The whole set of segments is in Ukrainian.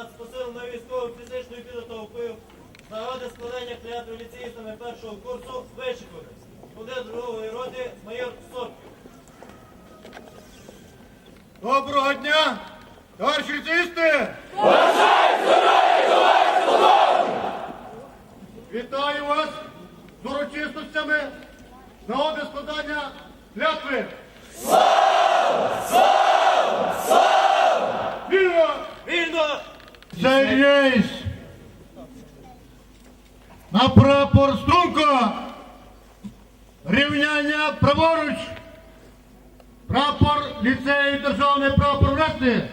над на військово-фізичною підготовкою заради складання клятви ліцеїстами першого курсу вишикою. Буде другої роди майор Сопків. Доброго дня, товариші ліцеїсти! Вітаю вас з урочистостями на нагоди складання клятви. Слава! Слава! Слава! Вільно! Вільно! Рейс на прапор струнко! Рівняння праворуч! Прапор ліцею державний прапор внести!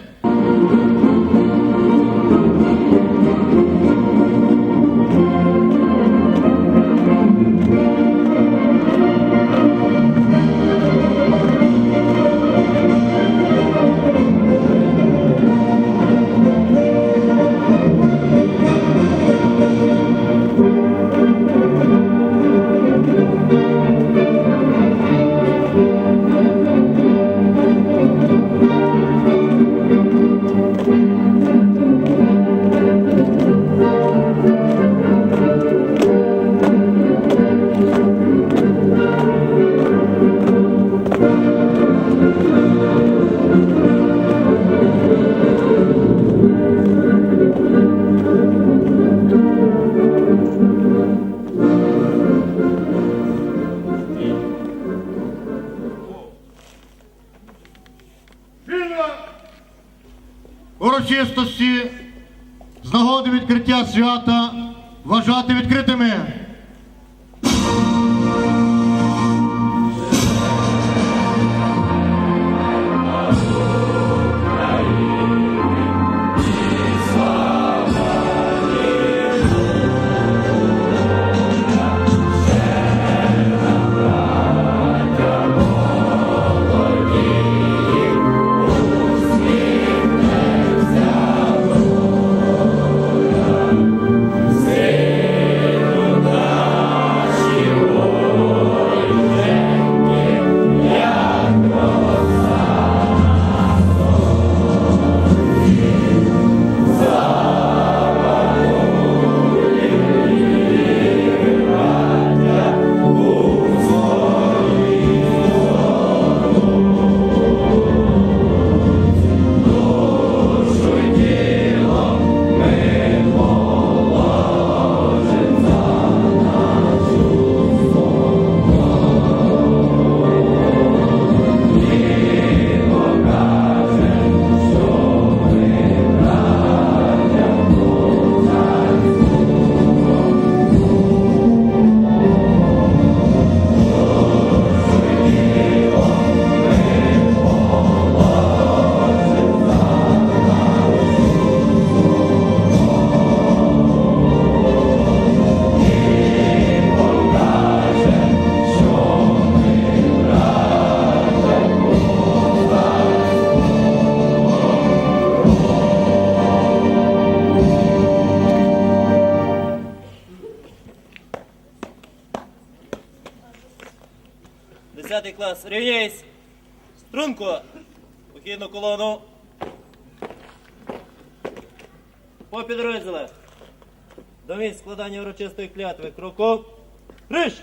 Урочистості з нагоди відкриття свята вважати відкритими. Клас. Рівняйсь! Струнко! Похідну колону. По підрозділах. До місць складання урочистої клятви. Кроком. Риш!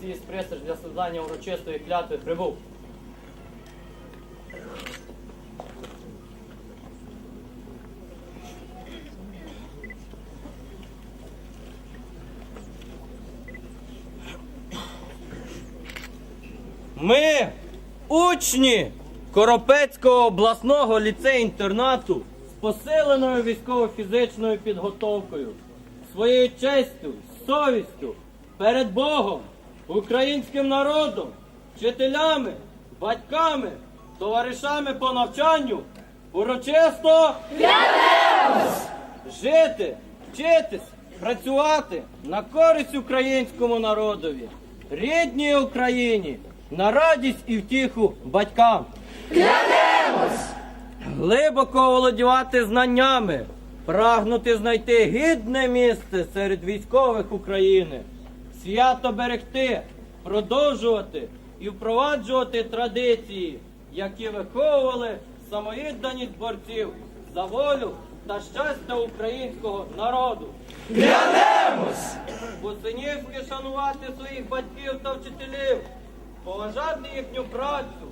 Майор, ліцеїст для складання урочистої клятви прибув. Ми, учні Коропецького обласного ліцею-інтернату з посиленою військово-фізичною підготовкою, своєю честю, совістю перед Богом, українським народом, вчителями, батьками, товаришами по навчанню. Урочисто жити, вчитись, працювати на користь українському народові, рідній Україні, на радість і втіху батькам. Глибоко володівати знаннями, прагнути знайти гідне місце серед військових України, свято берегти, продовжувати і впроваджувати традиції, які виховували самовідданість борців за волю та щастя українського народу. Клянемось! По-синівськи шанувати своїх батьків та вчителів, поважати їхню працю,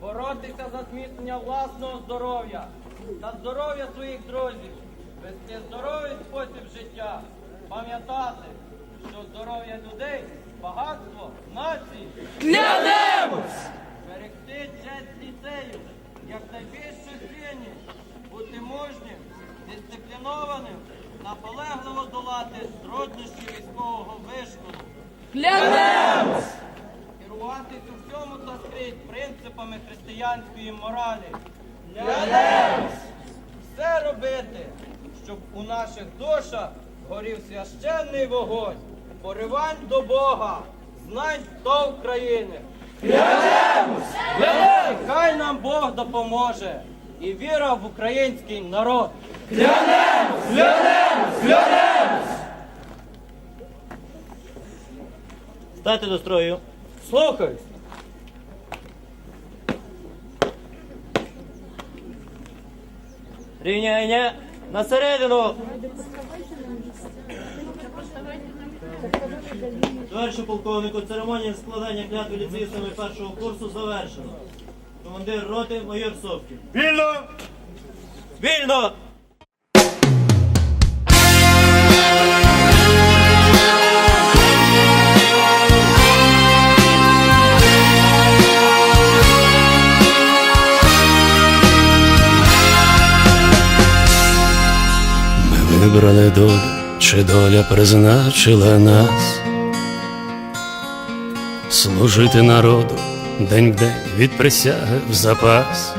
боротися за зміцнення власного здоров'я та здоров'я своїх друзів, вести здоровий спосіб життя, пам'ятати, що здоров'я людей багатство нації. Клянемось! Берегти честь ліцею, як найбільшу цінність, бути мужнім, дисциплінованим, наполегливо долати труднощі військового вишколу. Керуватись у всьому та скрізь принципами християнської моралі. Клянемось! Все робити, щоб у наших душах горів священний вогонь, поривань до Бога, знань до України. Клянемось! Хай нам Бог допоможе і віра в український народ. Стайте до строю. Слухаюсь. Рівняння на середину. Товаришу полковнику, церемонія складання клятви ліцеїстами першого курсу завершено. Командир роти майор Совкін. Вільно! Вільно! Ми вибрали долю, чи доля призначила нас служити народу день в день від присяги в запас,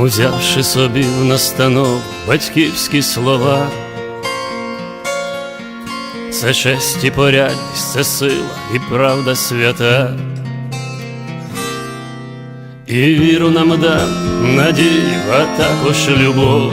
узявши собі в настанов батьківські слова. Це честь і порядність, це сила і правда свята. І віру нам дам, надію, а також любов,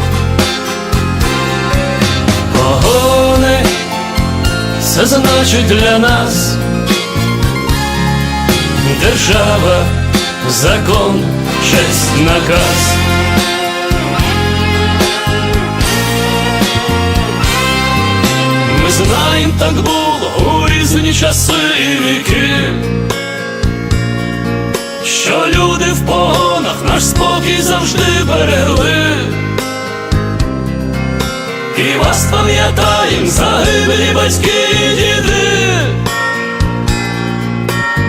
Це значить для нас держава, закон, честь, наказ. Ми знаємо, так було у різні часи і віки, що люди в погонах наш спокій завжди берегли. І вас пам'ятаєм загиблі батьки і діди.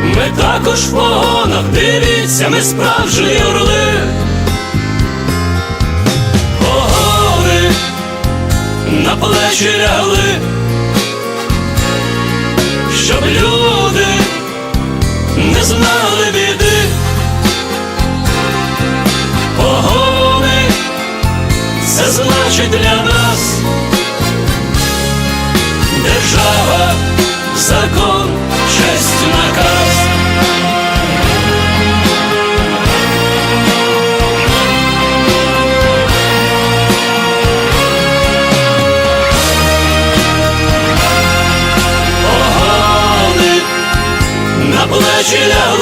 Ми також в погонах, дивіться, ми справжні орли. Погони на плечі лягли, щоб люди не знали біди. Погони це значить для нас держава, закон, честь наказ. Огони на плечі лягли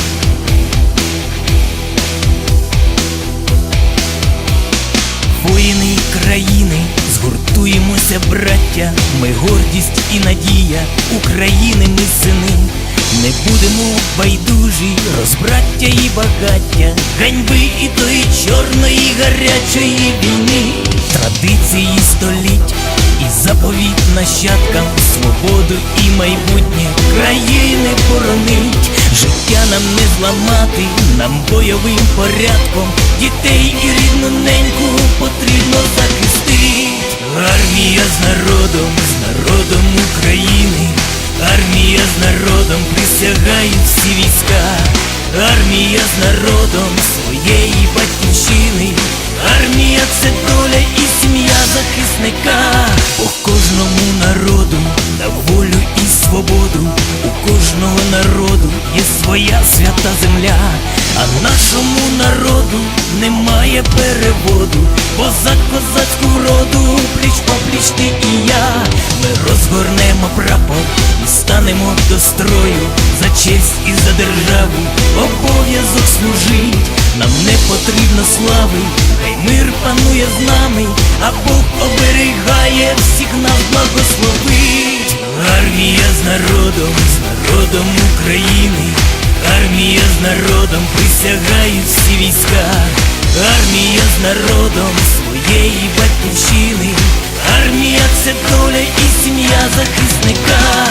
Воїни країни, згуртуємося, браття, ми гордість і надія України, ми сини, не будемо байдужі, розбраття і багаття, ганьби і тої чорної гарячої війни, традиції століть і заповіт нащадкам, свободу і майбутнє країни боронить. Життя нам не зламати, нам бойовим порядком дітей і рідну неньку потрібно захистити. Армія з народом, з народом України, армія з народом присягають всі війська, армія з народом своєї батьківщини, армія це доля і сім'я захисника. У кожному народу на волю і свободу, у кожного народу є своя свята земля, а нашому народу немає переводу, бо за козацьку роду пліч попліч ти і я. Ми розгорнемо прапор і станемо до строю за честь і за державу. Обов'язок служить, нам не потрібно слави, хай мир панує з нами, а Бог оберігає всіх нас благословить. Армія з народом, з народом України, армія з народом присягають всі війська, армія з народом своєї батьківщини, армія це доля і сім'я захисника.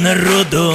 З народом,